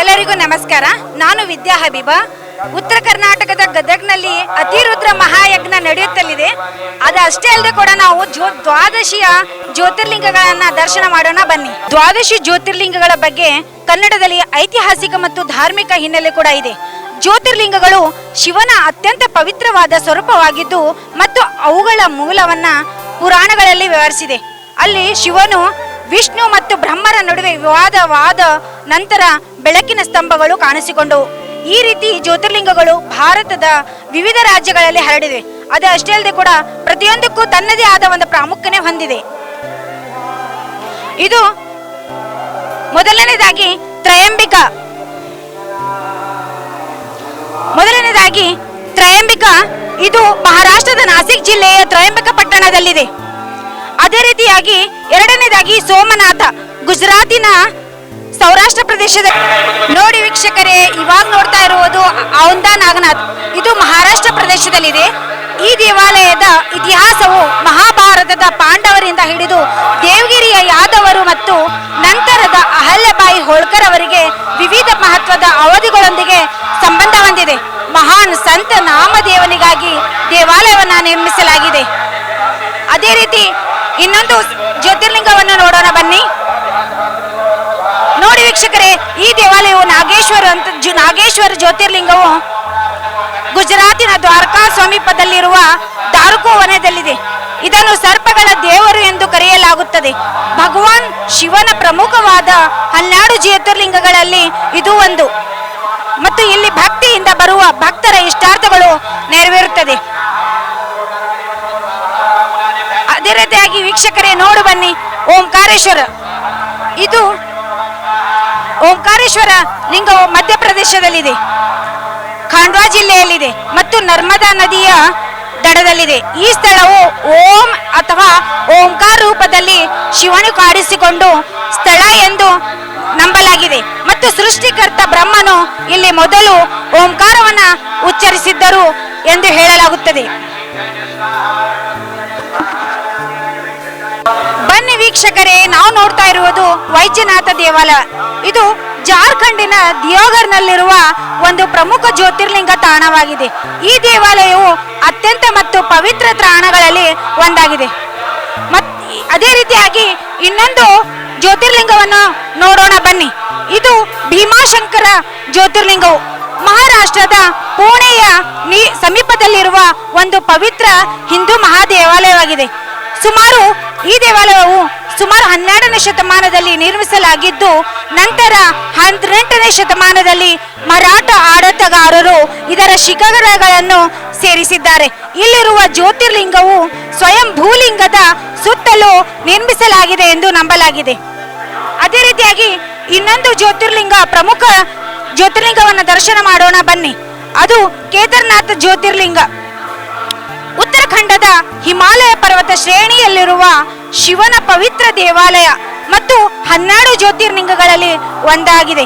ಎಲ್ಲರಿಗೂ ನಮಸ್ಕಾರ. ನಾನು ವಿದ್ಯಾ ಹಬೀಬ. ಉತ್ತರ ಕರ್ನಾಟಕದ ಗದಗ್ನಲ್ಲಿ ಅತಿರುದ್ರ ಮಹಾಯಜ್ಞ ನಡೆಯುತ್ತಲಿದೆ. ಅದು ಅಷ್ಟೇ ಅಲ್ಲದೆ ಕೂಡ ನಾವು ಜ್ಯೋ, ದ್ವಾದಶಿಯ ಜ್ಯೋತಿರ್ಲಿಂಗಗಳನ್ನ ದರ್ಶನ ಮಾಡೋಣ ಬನ್ನಿ. ದ್ವಾದಶಿ ಜ್ಯೋತಿರ್ಲಿಂಗಗಳ ಬಗ್ಗೆ ಕನ್ನಡದಲ್ಲಿ ಐತಿಹಾಸಿಕ ಮತ್ತು ಧಾರ್ಮಿಕ ಹಿನ್ನೆಲೆ ಕೂಡ ಇದೆ. ಜ್ಯೋತಿರ್ಲಿಂಗಗಳು ಶಿವನ ಅತ್ಯಂತ ಪವಿತ್ರವಾದ ಸ್ವರೂಪವಾಗಿದ್ದು ಮತ್ತು ಅವುಗಳ ಮೂಲವನ್ನ ಪುರಾಣಗಳಲ್ಲಿ ವಿವರಿಸಿದೆ. ಅಲ್ಲಿ ಶಿವನು ವಿಷ್ಣು ಮತ್ತು ಬ್ರಹ್ಮರ ನಡುವೆ ವಿವಾದವಾದ ನಂತರ ಬೆಳಕಿನ ಸ್ತಂಭಗಳು ಕಾಣಿಸಿಕೊಂಡವು. ಈ ರೀತಿ ಜ್ಯೋತಿರ್ಲಿಂಗಗಳು ಭಾರತದ ವಿವಿಧ ರಾಜ್ಯಗಳಲ್ಲಿ ಹರಡಿವೆ. ಅದೇ ಅಷ್ಟೇ ಅಲ್ಲದೆ ಕೂಡ ಪ್ರತಿಯೊಂದಕ್ಕೂ ತನ್ನದೇ ಆದ ಒಂದು ಪ್ರಾಮುಖ್ಯತೆ ಹೊಂದಿದೆ. ಇದು ಮೊದಲನೇದಾಗಿ ತ್ರಯಂಬಿಕ. ಮೊದಲನೇದಾಗಿ ತ್ರಯಂಬಿಕ. ಇದು ಮಹಾರಾಷ್ಟ್ರದ ನಾಸಿಕ್ ಜಿಲ್ಲೆಯ ತ್ರಯಂಬಿಕ ಪಟ್ಟಣದಲ್ಲಿದೆ. ಅದೇ ರೀತಿಯಾಗಿ ಎರಡನೇದಾಗಿ ಸೋಮನಾಥ. ಗುಜರಾತಿನ ಸೌರಾಷ್ಟ್ರ ಪ್ರದೇಶದ ನೋಡಿ ವೀಕ್ಷಕರೇ, ಇವಾಗ ನೋಡ್ತಾ ಇರುವುದು ಔಂದಾ ನಾಗನಾಥ್. ಇದು ಮಹಾರಾಷ್ಟ್ರ ಪ್ರದೇಶದಲ್ಲಿದೆ. ಈ ದೇವಾಲಯದ ಇತಿಹಾಸವು ಮಹಾಭಾರತದ ಪಾಂಡವರಿಂದ ಹಿಡಿದು ದೇವಗಿರಿಯ ಯಾದವರು ಮತ್ತು ನಂತರದ ಅಹಲ್ಯಬಾಯಿ ಹೋಳ್ಕರ್ ಅವರಿಗೆ ವಿವಿಧ ಮಹತ್ವದ ಅವಧಿಗಳೊಂದಿಗೆ ಸಂಬಂಧ ಹೊಂದಿದೆ. ಮಹಾನ್ ಸಂತ ನಾಮದೇವನಿಗಾಗಿ ದೇವಾಲಯವನ್ನು ನಿರ್ಮಿಸಲಾಗಿದೆ. ಅದೇ ರೀತಿ ಇನ್ನೊಂದು ಜ್ಯೋತಿರ್ಲಿಂಗವನ್ನು ನೋಡೋಣ ಬನ್ನಿ. ವೀಕ್ಷಕರೇ, ಈ ದೇವಾಲಯವು ನಾಗೇಶ್ವರ ಅಂತ ನಾಗೇಶ್ವರ ಜ್ಯೋತಿರ್ಲಿಂಗವು ಗುಜರಾತಿನ ದ್ವಾರಕಾ ಸಮೀಪದಲ್ಲಿರುವ ದಾರುಕೋ ವನದಲ್ಲಿದೆ. ಇದನ್ನು ಸರ್ಪಗಳ ದೇವರು ಎಂದು ಕರೆಯಲಾಗುತ್ತದೆ. ಭಗವಾನ್ ಶಿವನ ಪ್ರಮುಖವಾದ ಹನ್ನೆರಡು ಜ್ಯೋತಿರ್ಲಿಂಗಗಳಲ್ಲಿ ಇದು ಒಂದು. ಮತ್ತು ಇಲ್ಲಿ ಭಕ್ತಿಯಿಂದ ಬರುವ ಭಕ್ತರ ಇಷ್ಟಾರ್ಥಗಳು ನೆರವೇರುತ್ತದೆ. ಅದೇ ರೀತಿಯಾಗಿ ವೀಕ್ಷಕರೇ, ನೋಡು ಬನ್ನಿ, ಓಂಕಾರೇಶ್ವರ. ಇದು ಓಂಕಾರೇಶ್ವರ ಲಿಂಗವು ಮಧ್ಯಪ್ರದೇಶದಲ್ಲಿದೆ. ಖಾಂಡ್ವಾ ಜಿಲ್ಲೆಯಲ್ಲಿದೆ ಮತ್ತು ನರ್ಮದಾ ನದಿಯ ದಡದಲ್ಲಿದೆ. ಈ ಸ್ಥಳವು ಓಂ ಅಥವಾ ಓಂಕಾರ ರೂಪದಲ್ಲಿ ಶಿವನು ಕಾಡಿಸಿಕೊಂಡು ಸ್ಥಳ ಎಂದು ನಂಬಲಾಗಿದೆ. ಮತ್ತು ಸೃಷ್ಟಿಕರ್ತ ಬ್ರಹ್ಮನು ಇಲ್ಲಿ ಮೊದಲು ಓಂಕಾರವನ್ನ ಉಚ್ಚರಿಸಿದ್ದರು ಎಂದು ಹೇಳಲಾಗುತ್ತದೆ. ವೀಕ್ಷಕರೇ, ನಾವು ನೋಡ್ತಾ ಇರುವುದು ವೈದ್ಯನಾಥ ದೇವಾಲಯ. ಇದು ಜಾರ್ಖಂಡಿನ ದಿಯೋಗರ್ನಲ್ಲಿರುವ ಒಂದು ಪ್ರಮುಖ ಜ್ಯೋತಿರ್ಲಿಂಗ ತಾಣವಾಗಿದೆ. ಈ ದೇವಾಲಯವು ಅತ್ಯಂತ ಮತ್ತು ಪವಿತ್ರ ತಾಣಗಳಲ್ಲಿ ಒಂದಾಗಿದೆ. ಮತ್, ಅದೇ ರೀತಿಯಾಗಿ ಇನ್ನೊಂದು ಜ್ಯೋತಿರ್ಲಿಂಗವನ್ನು ನೋಡೋಣ ಬನ್ನಿ. ಇದು ಭೀಮಾಶಂಕರ ಜ್ಯೋತಿರ್ಲಿಂಗವು. ಮಹಾರಾಷ್ಟ್ರದ ಪುಣೆಯ ಸಮೀಪದಲ್ಲಿರುವ ಒಂದು ಪವಿತ್ರ ಹಿಂದೂ ಮಹಾದೇವಾಲಯವಾಗಿದೆ. ಸುಮಾರು ಈ ದೇವಾಲಯವು ಸುಮಾರು ಹನ್ನೆರಡನೇ ಶತಮಾನದಲ್ಲಿ ನಿರ್ಮಿಸಲಾಗಿದ್ದು, ನಂತರ ಹದಿನೆಂಟನೇ ಶತಮಾನದಲ್ಲಿ ಮರಾಠ ಆಡತಗಾರರು ಇದರ ಶಿಖರಗಳನ್ನು ಸೇರಿಸಿದ್ದಾರೆ. ಇಲ್ಲಿರುವ ಜ್ಯೋತಿರ್ಲಿಂಗವು ಸ್ವಯಂ ಭೂಲಿಂಗದ ಸುತ್ತಲೂ ನಿರ್ಮಿಸಲಾಗಿದೆ ಎಂದು ನಂಬಲಾಗಿದೆ. ಅದೇ ರೀತಿಯಾಗಿ ಇನ್ನೊಂದು ಜ್ಯೋತಿರ್ಲಿಂಗ, ಪ್ರಮುಖ ಜ್ಯೋತಿರ್ಲಿಂಗವನ್ನು ದರ್ಶನ ಮಾಡೋಣ ಬನ್ನಿ. ಅದು ಕೇದಾರ್ನಾಥ್ ಜ್ಯೋತಿರ್ಲಿಂಗ. ಉತ್ತರಾಖಂಡದ ಹಿಮಾಲಯ ಪರ್ವತ ಶ್ರೇಣಿಯಲ್ಲಿರುವ ಶಿವನ ಪವಿತ್ರ ದೇವಾಲಯ ಮತ್ತು ಹನ್ನೆರಡು ಜ್ಯೋತಿರ್ಲಿಂಗಗಳಲ್ಲಿ ಒಂದಾಗಿದೆ.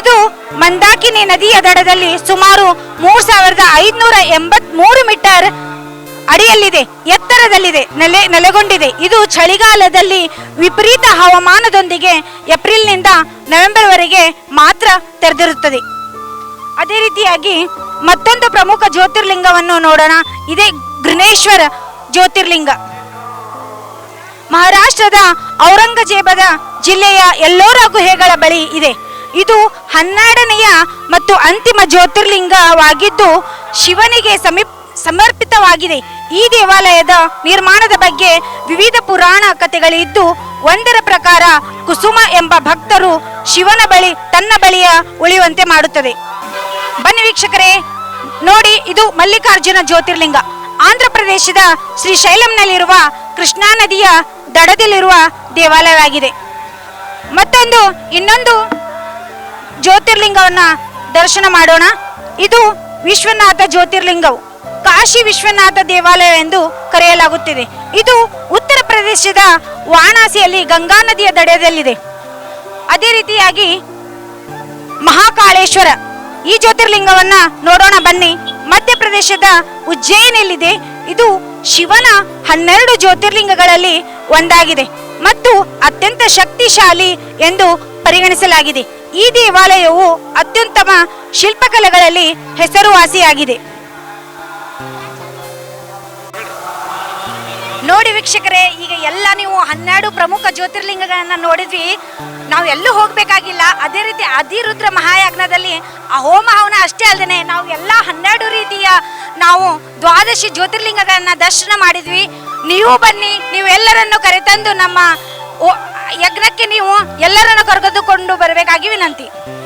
ಇದು ಮಂದಾಕಿನಿ ನದಿಯ ದಡದಲ್ಲಿ ಸುಮಾರು ಮೂರ್ ಸಾವಿರದ ಐದುನೂರ ಎಂಬತ್ ಮೂರು ಮೀಟರ್ ಅಡಿಯಲ್ಲಿದೆ, ಎತ್ತರದಲ್ಲಿದೆ, ನೆಲೆ, ನೆಲೆಗೊಂಡಿದೆ. ಇದು ಚಳಿಗಾಲದಲ್ಲಿ ವಿಪರೀತ ಹವಾಮಾನದೊಂದಿಗೆ ಏಪ್ರಿಲ್ನಿಂದ ನವೆಂಬರ್ವರೆಗೆ ಮಾತ್ರ ತೆರೆದಿರುತ್ತದೆ. ಅದೇ ರೀತಿಯಾಗಿ ಮತ್ತೊಂದು ಪ್ರಮುಖ ಜ್ಯೋತಿರ್ಲಿಂಗವನ್ನು ನೋಡೋಣ. ಇದೇ ಗೃನೇಶ್ವರ ಜ್ಯೋತಿರ್ಲಿಂಗ. ಮಹಾರಾಷ್ಟ್ರದ ಔರಂಗಜೇಬದ ಜಿಲ್ಲೆಯ ಎಲ್ಲೋರ ಗುಹೆಗಳ ಬಳಿ ಇದೆ. ಇದು ಹನ್ನೆರಡನೆಯ ಮತ್ತು ಅಂತಿಮ ಜ್ಯೋತಿರ್ಲಿಂಗವಾಗಿದ್ದು ಶಿವನಿಗೆ ಸಮೀಪ ಸಮರ್ಪಿತವಾಗಿದೆ. ಈ ದೇವಾಲಯದ ನಿರ್ಮಾಣದ ಬಗ್ಗೆ ವಿವಿಧ ಪುರಾಣ ಕಥೆಗಳಿದ್ದು ಒಂದರ ಪ್ರಕಾರ ಕುಸುಮ ಎಂಬ ಭಕ್ತರು ಶಿವನ ಬಳಿ ತನ್ನ ಬಳಿಯ ಉಳಿಯುವಂತೆ ಮಾಡುತ್ತದೆ. ಬನ್ನಿ ವೀಕ್ಷಕರೇ, ನೋಡಿ ಇದು ಮಲ್ಲಿಕಾರ್ಜುನ ಜ್ಯೋತಿರ್ಲಿಂಗ. ಆಂಧ್ರ ಪ್ರದೇಶದ ಶ್ರೀಶೈಲಂನಲ್ಲಿರುವ ಕೃಷ್ಣಾ ನದಿಯ ದಡದಲ್ಲಿರುವ ದೇವಾಲಯವಾಗಿದೆ. ಮತ್ತೊಂದು, ಇನ್ನೊಂದು ಜ್ಯೋತಿರ್ಲಿಂಗವನ್ನ ದರ್ಶನ ಮಾಡೋಣ. ಇದು ವಿಶ್ವನಾಥ ಜ್ಯೋತಿರ್ಲಿಂಗವು. ಕಾಶಿ ವಿಶ್ವನಾಥ ದೇವಾಲಯ ಎಂದು ಕರೆಯಲಾಗುತ್ತಿದೆ. ಇದು ಉತ್ತರ ಪ್ರದೇಶದ ವಾರಣಾಸಿಯಲ್ಲಿ ಗಂಗಾ ನದಿಯ ದಡದಲ್ಲಿದೆ. ಅದೇ ರೀತಿಯಾಗಿ ಮಹಾಕಾಳೇಶ್ವರ. ಈ ಜ್ಯೋತಿರ್ಲಿಂಗವನ್ನ ನೋಡೋಣ ಬನ್ನಿ. ಮಧ್ಯಪ್ರದೇಶದ ಉಜ್ಜಯಿನಲ್ಲಿದೆ ಇದು ಶಿವನ ಹನ್ನೆರಡು ಜ್ಯೋತಿರ್ಲಿಂಗಗಳಲ್ಲಿ ಒಂದಾಗಿದೆ ಮತ್ತು ಅತ್ಯಂತ ಶಕ್ತಿಶಾಲಿ ಎಂದು ಪರಿಗಣಿಸಲಾಗಿದೆ. ಈ ದೇವಾಲಯವು ಅತ್ಯುತ್ತಮ ಶಿಲ್ಪಕಲೆಗಳಲ್ಲಿ ಹೆಸರುವಾಸಿಯಾಗಿದೆ. ನೋಡಿ ವೀಕ್ಷಕರೇ, ಈಗ ಎಲ್ಲ ನೀವು ಹನ್ನೆರಡು ಪ್ರಮುಖ ಜ್ಯೋತಿರ್ಲಿಂಗಗಳನ್ನು ನೋಡಿದ್ವಿ. ನಾವು ಎಲ್ಲೂ ಹೋಗಬೇಕಾಗಿಲ್ಲ. ಅದೇ ರೀತಿ ಅಧಿರುದ್ರ ಮಹಾಯಜ್ಞದಲ್ಲಿ ಆ ಹೋಮ ಹವನ ಅಷ್ಟೇ ಅಲ್ಲದೆ ನಾವು ಎಲ್ಲ ಹನ್ನೆರಡು ರೀತಿಯ ನಾವು ದ್ವಾದಶಿ ಜ್ಯೋತಿರ್ಲಿಂಗಗಳನ್ನು ದರ್ಶನ ಮಾಡಿದ್ವಿ. ನೀವು ಬನ್ನಿ, ನೀವು ಎಲ್ಲರನ್ನು ಕರೆತಂದು ನಮ್ಮ ಯಜ್ಞಕ್ಕೆ ನೀವು ಎಲ್ಲರನ್ನು ಕರೆದುಕೊಂಡು ಬರಬೇಕಾಗಿ ವಿನಂತಿ.